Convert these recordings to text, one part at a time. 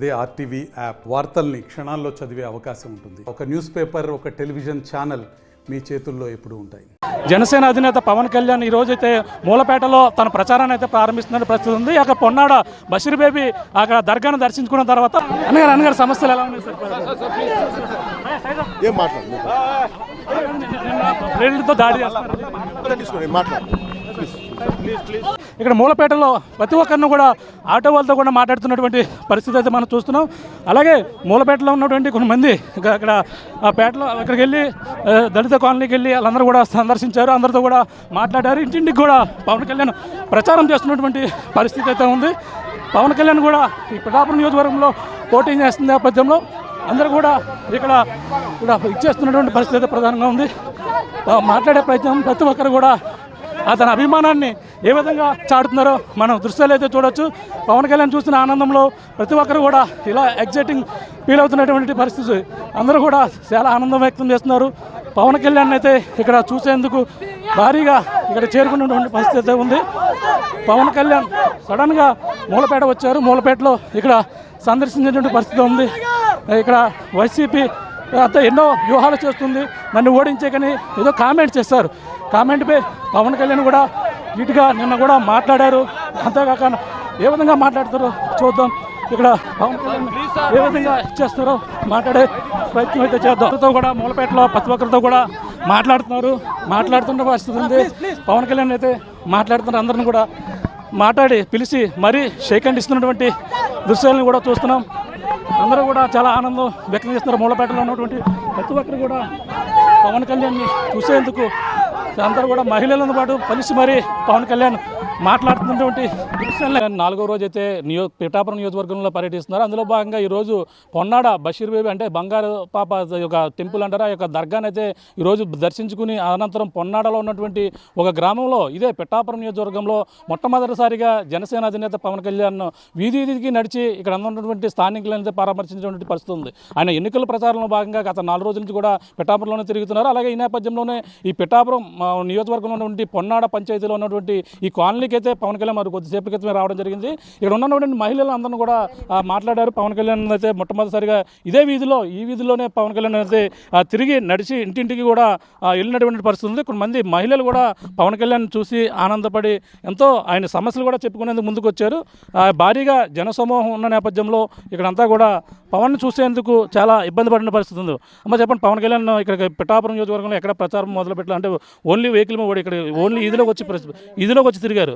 అదే RTV app వార్తల్ని క్షణాల్లో చదివే అవకాశం ఉంటుంది. ఒక న్యూస్ పేపర్ ఒక టెలివిజన్ ఛానల్ మీ చేతుల్లో ఎప్పుడూ ఉంటాయి. జనసేన అధినేత పవన్ కళ్యాణ్ ఈ రోజైతే మూలపేటలో తన ప్రచారాన్ని అయితే ప్రారంభిస్తున్న పరిస్థితి ఉంది. అక్కడ పొన్నాడ బషీర్ బేబీ అక్కడ దర్గాను దర్శించుకున్న తర్వాత అన్నగారు అన్నగారు సమస్యలు ఎలా ఉన్నాయి సార్? ఏం మాట్లాడు ప్లేట్లతో దాడి మాట్లాడు. ఇక్కడ మూలపేటలో ప్రతి ఒక్కరిని కూడా ఆటో వాళ్ళతో కూడా మాట్లాడుతున్నటువంటి పరిస్థితి అయితే మనం చూస్తున్నాం. అలాగే మూలపేటలో ఉన్నటువంటి కొంతమంది అక్కడ ఆ పేటలో అక్కడికి వెళ్ళి దళిత కాలనీకి వెళ్ళి వాళ్ళందరూ కూడా సందర్శించారు. అందరితో కూడా మాట్లాడారు. ఇంటింటికి కూడా పవన్ కళ్యాణ్ ప్రచారం చేస్తున్నటువంటి పరిస్థితి అయితే ఉంది. పవన్ కళ్యాణ్ కూడా ఈ పిఠాపురం నియోజకవర్గంలో పోటీ చేస్తున్న నేపథ్యంలో అందరూ కూడా ఇక్కడ ఇక్కడ ఇచ్చేస్తున్నటువంటి పరిస్థితి అయితే ప్రధానంగా ఉంది. మాట్లాడే ప్రయత్నం ప్రతి ఒక్కరు కూడా అతని అభిమానాన్ని ఏ విధంగా చాటుతున్నారో మనం దృశ్యాలు అయితే చూడొచ్చు. పవన్ కళ్యాణ్ చూసిన ఆనందంలో ప్రతి ఒక్కరు కూడా ఇలా ఎగ్జైటింగ్ ఫీల్ అవుతున్నటువంటి పరిస్థితి. అందరూ కూడా చాలా ఆనందం వ్యక్తం చేస్తున్నారు. పవన్ కళ్యాణ్ అయితే ఇక్కడ చూసేందుకు భారీగా ఇక్కడ చేరుకున్నటువంటి పరిస్థితి అయితే ఉంది. పవన్ కళ్యాణ్ సడన్గా మూలపేట వచ్చారు. మూలపేటలో ఇక్కడ సందర్శించేటువంటి పరిస్థితి ఉంది. ఇక్కడ వైసీపీ అంతా ఎన్నో వ్యూహాలు చేస్తుంది. నన్ను ఓడించే కానీ ఏదో కామెంట్ చేస్తారు. కామెంట్ పే పవన్ కళ్యాణ్ కూడా ఇటుగా నిన్న కూడా మాట్లాడారు. అంతేకాక ఏ విధంగా మాట్లాడతారో చూద్దాం. ఇక్కడ పవన్ కళ్యాణ్ ఏ విధంగా చేస్తారో మాట్లాడే ప్రయత్నం అయితే చేద్దాం. కూడా మూలపేటలో ప్రతి ఒక్కరితో కూడా మాట్లాడుతున్నారు. మాట్లాడుతున్న పరిస్థితి ఉంది. పవన్ కళ్యాణ్ అయితే మాట్లాడుతున్నారు. అందరిని కూడా మాట్లాడి పిలిచి మరీ షేక్ అండ్ ఇస్తున్నటువంటి దృశ్యాలను కూడా చూస్తున్నాం. అందరూ కూడా చాలా ఆనందం వ్యక్తం చేస్తున్నారు. మూలపేటలో ఉన్నటువంటి ప్రతి ఒక్కరు కూడా పవన్ కళ్యాణ్ని చూసేందుకు అందరూ కూడా మహిళలతో పాటు కలిసి మరి పవన్ కళ్యాణ్ మాట్లాడుతున్నటువంటి నాలుగో రోజు అయితే నియో పిఠాపురం నియోజకవర్గంలో పర్యటిస్తున్నారు. అందులో భాగంగా ఈరోజు పొన్నాడ బషీర్ బేబీ అంటే బంగారు పాప యొక్క టెంపుల్ అంటారు ఆ యొక్క దర్గాని అయితే ఈరోజు దర్శించుకుని అనంతరం పొన్నాడలో ఉన్నటువంటి ఒక గ్రామంలో ఇదే పిఠాపురం నియోజకవర్గంలో మొట్టమొదటిసారిగా జనసేన అధినేత పవన్ కళ్యాణ్ వీధి వీధికి నడిచి ఇక్కడ ఉన్నటువంటి స్థానికులనైతే అయితే పరామర్శించినటువంటి పరిస్థితి ఉంది. ఆయన ఎన్నికల ప్రచారంలో భాగంగా గత నాలుగు రోజుల నుంచి కూడా పిఠాపురంలోనే తిరుగుతున్నారు. అలాగే ఈ నేపథ్యంలోనే ఈ పిఠాపురం నియోజకవర్గంలో ఉన్నటువంటి పొన్నాడ పంచాయతీలో ఉన్నటువంటి ఈ కాలనీ అయితే పవన్ కళ్యాణ్ మరి కొద్దిసేపు క్రితమే రావడం జరిగింది. ఇక్కడ ఉన్నటువంటి మహిళలు అందరూ కూడా మాట్లాడారు. పవన్ కళ్యాణ్ అయితే మొట్టమొదటిసారిగా ఇదే వీధిలో ఈ వీధిలోనే పవన్ కళ్యాణ్ అయితే తిరిగి నడిచి ఇంటింటికి కూడా వెళ్ళినటువంటి పరిస్థితి ఉంది. కొంతమంది మహిళలు కూడా పవన్ కళ్యాణ్ చూసి ఆనందపడి ఎంతో ఆయన సమస్యలు కూడా చెప్పుకునేందుకు ముందుకు వచ్చారు భారీగా జనసమూహం ఉన్న నేపథ్యంలో ఇక్కడంతా కూడా పవన్ చూసేందుకు చాలా ఇబ్బంది పడిన పరిస్థితి ఉంది. అమ్మ చెప్పండి పవన్ కళ్యాణ్ ఇక్కడ పిఠాపురం నియోజకవర్గంలో ఎక్కడ ప్రచారం మొదలు పెట్టాలంటే ఓన్లీ వెహికల్ మీద ఇక్కడ ఓన్లీ ఇదిలోకి వచ్చి ఇదిలోకి వచ్చి తిరిగారు.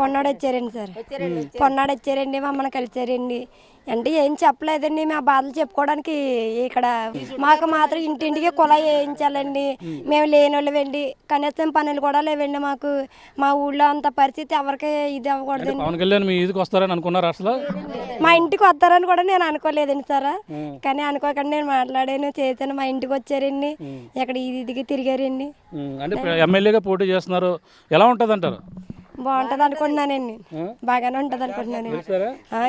పొన్నాడు వచ్చారండి సార్. పొన్నాడు వచ్చారండి మమ్మల్ని కలిసారండి అంటే ఏం చెప్పలేదండి మా బాధలు చెప్పుకోవడానికి ఇక్కడ మాకు మాత్రం ఇంటింటికి కుళాయి వేయించాలండి. మేము లేనోళ్ళవండి కనీసం పనులు కూడా లేవండి మాకు. మా ఊళ్ళో అంత పరిస్థితి ఎవరికి ఇది అవ్వకూడదండి. పవన్ కళ్యాణ్ మీ ఇదికి వస్తారని అనుకున్నారు అసలు? మా ఇంటికి వస్తారని కూడా నేను అనుకోలేదండి సార్. కానీ అనుకోకుండా నేను మాట్లాడాను చేశాను మా ఇంటికి వచ్చారండి. ఇక్కడ ఇది ఇదికి తిరిగారండి. అంటే ఎమ్మెల్యేగా పోటీ చేస్తున్నారు. ఎలా ఉంటుంది అంటారు బాగుంటది అనుకుంటున్నానండి బాగానే ఉంటది అనుకుంటున్నానండి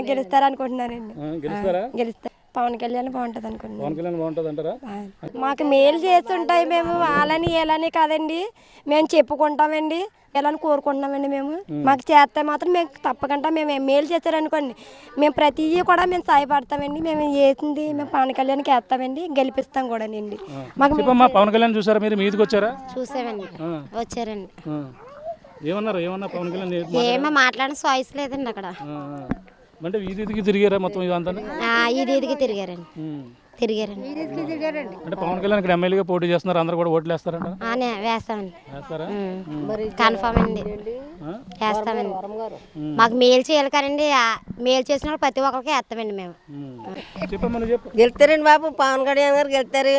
గెలుస్తారా? అనుకుంటున్నానండి గెలుస్తారా గెలుస్తా. పవన్ కళ్యాణ్ బాగుంటది అనుకుంటున్నాను. పవన్ కళ్యాణ్ బాగుంటుంది అంటారా? మాకు మేలు చేస్తుంటాయి మేము. వాళ్ళని వీళ్ళని కాదండి. మేము చెప్పుకుంటామండి. వీళ్ళని కోరుకుంటున్నామండి మేము. మాకు చేస్తే మాత్రం మేము తప్పకుండా మేము మేలు చేశారనుకోండి మేము ప్రతి కూడా మేము సాయపడతామండి. మేము చేసింది మేము పవన్ కళ్యాణ్కి వేస్తామండి. గెలిపిస్తాం కూడా అండి మాకు పవన్ కళ్యాణ్ చూసారా మీరు? మీ ఇదికి వచ్చారా? చూసామండి. వచ్చారండి. ఏమన్నారు? ఏమన్నా పవన్ కళ్యాణ్ ఏమో మాట్లాడిన చాయిస్ లేదండి అక్కడ. అంటే వీధి ఇదికి తిరిగారా మొత్తం ఇదంతా? ఆ, ఇది ఇదికి తిరిగారండి. తిరిగారండి. అంటే పవన్ కళ్యాణ్ ఇక్కడ ఎమ్మెల్యేగా పోటీ చేస్తున్నారు. అందరూ కూడా ఓట్లు వేస్తారంట? వేస్తామండి. కన్ఫామ్ అండి వేస్తామండి. మాకు మేలు చేయాలి కదండి ఆ మేలు చేసిన వాళ్ళు ప్రతి ఒక్కరికి వేస్తామండి మేము. గెలుతారండి బాబు. పవన్ కళ్యాణ్ గారు గెలుతారు.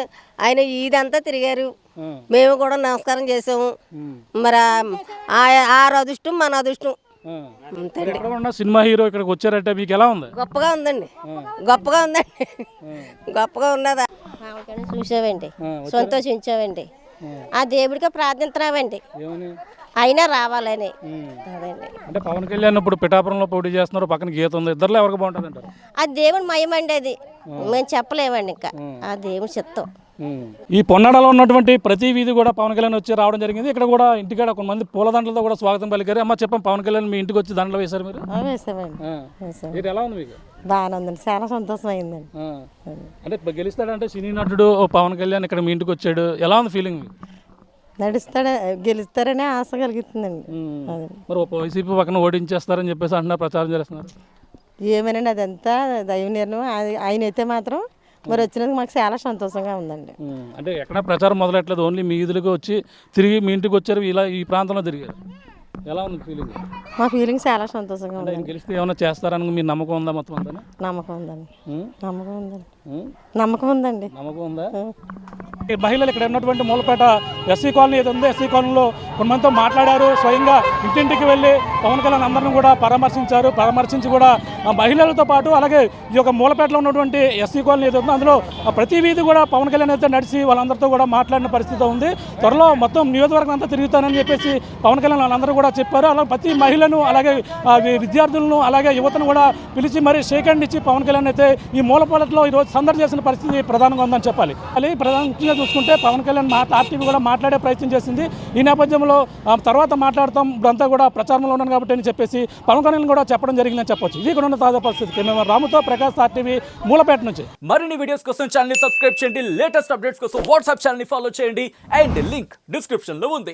ఆయన ఇదంతా తిరిగారు. మేము కూడా నమస్కారం చేసాము. మరి ఆ- అదృష్టం మన అదృష్టం. సినిమా హీరో ఇక్కడికి వచ్చారంటే మీకు ఎలా ఉంది? గొప్పగా ఉందండి. గొప్పగా ఉందండి. గొప్పగా ఉన్నదా? చూసామండి సంతోషించామండి ఆ దేవుడికి ప్రార్థిస్తున్నామండి ఏమని? అయినా రావాలని. అంటే పవన్ కళ్యాణ్ ఇప్పుడు పిఠాపురంలో పోటీ చేస్తున్నారు పక్కన గీత ఉంది. ఇద్దరులో ఎవరికి బాగుంటుంది అంటారు ఆ దేవుడి మయమండి అది. మేము చెప్పలేమండి ఇంకా. ఆ. దేవుడి చిత్తం. ఈ పొన్నాడలో ఉన్నటువంటి ప్రతి వీధి కూడా పవన్ కళ్యాణ్ వచ్చి రావడం జరిగింది. ఇక్కడ కూడా ఇంటికాడ కొంతమంది పూలదండలతో కూడా స్వాగతం పలికారు. అమ్మ చెప్పం పవన్ కళ్యాణ్ మీ ఇంటికి వచ్చి దండలు వేశారు మీరు? వేసామండి ఎలా ఉంది మీకు? బాగానే ఉందండి. చాలా సంతోషం అయిందండి. అంటే గెలుస్తాడంటే సినీ నటుడు పవన్ కళ్యాణ్ ఇక్కడ మీ ఇంటికి వచ్చాడు. ఎలా ఉంది ఫీలింగ్ నడుస్తాడే గెలుస్తారనే ఆశ కలుగుతుందండి. అదే. మరి వైసీపీ పక్కన ఓడించేస్తారని చెప్పేసి అంటున్నారు ప్రచారం చేస్తున్నారు. ఏమేనండి అదంతా దైవ నిర్ణయం. ఆయన అయితే మాత్రం మరి వచ్చినందుకు మాకు చాలా సంతోషంగా ఉందండి. అంటే ఎక్కడ ప్రచారం మొదలెట్లేదు ఓన్లీ మీ వీధులకు వచ్చి తిరిగి మీ ఇంటికి వచ్చారు ఇలా ఈ ప్రాంతంలో తిరిగారు. ఎలా ఉంది ఫీలింగ్ మా ఫీలింగ్ చాలా సంతోషంగా ఉందండి. గెలిస్తే ఏమైనా చేస్తారని మీ నమ్మకం ఉందా మొత్తం అంతా? నమ్మకం ఉందండి. నమ్మకం ఉందండి. నమ్మకం ఉందండి. నమ్మకం ఉందా? ఈ మహిళలు ఇక్కడ ఉన్నటువంటి మూలపేట ఎస్సీ కాలనీ ఏది ఉందో ఎస్సీ కాలనీలో కొంతమందితో మాట్లాడారు స్వయంగా ఇంటింటికి వెళ్ళి పవన్ కళ్యాణ్ అందరిని కూడా పరామర్శించారు పరామర్శించి కూడా మహిళలతో పాటు అలాగే ఈ యొక్క మూలపేటలో ఉన్నటువంటి ఎస్సీ కాలనీ ఏది ఉందో అందులో ప్రతి వీధి కూడా పవన్ కళ్యాణ్ అయితే నడిచి వాళ్ళందరితో కూడా మాట్లాడిన పరిస్థితి ఉంది. త్వరలో మొత్తం నియోజకవర్గం అంతా తిరుగుతానని చెప్పేసి పవన్ కళ్యాణ్ వాళ్ళందరూ కూడా చెప్పారు. అలాగే ప్రతి మహిళను అలాగే విద్యార్థులను అలాగే యువతను కూడా పిలిచి మరి షేక్ హ్యాండ్ ఇచ్చి పవన్ కళ్యాణ్ అయితే ఈ మూలపాలెట్లో ఈరోజు సందడి చేసిన పరిస్థితి ప్రధానంగా ఉందని చెప్పాలి. మళ్ళీ ప్రధానంగా చూసుకుంటే పవన్ కళ్యాణ్ మా ఆర్టీవీ కూడా మాట్లాడే ప్రయత్నం చేసింది. ఈ నేపథ్యంలో ఆ, తర్వాత మాట్లాడతాం ఇప్పుడంతా కూడా ప్రచారంలో ఉన్నాను కాబట్టి అని చెప్పేసి పవన్ కళ్యాణ్ కూడా చెప్పడం జరిగిందని చెప్పొచ్చు. ఇది ఇక్కడ ఉన్న తాజా పరిస్థితి. మేము రాముతో ప్రకాష్ ఆర్టీవీ మూలపేట నుంచి. మరిన్ని వీడియోస్ కోసం ఛానల్ సబ్స్క్రైబ్ చేయండి. లేటెస్ట్ అప్డేట్స్ కోసం వాట్సాప్ ఛానల్ ఫాలో చేయండి. అండ్ లింక్ డిస్క్రిప్షన్లో ఉంది.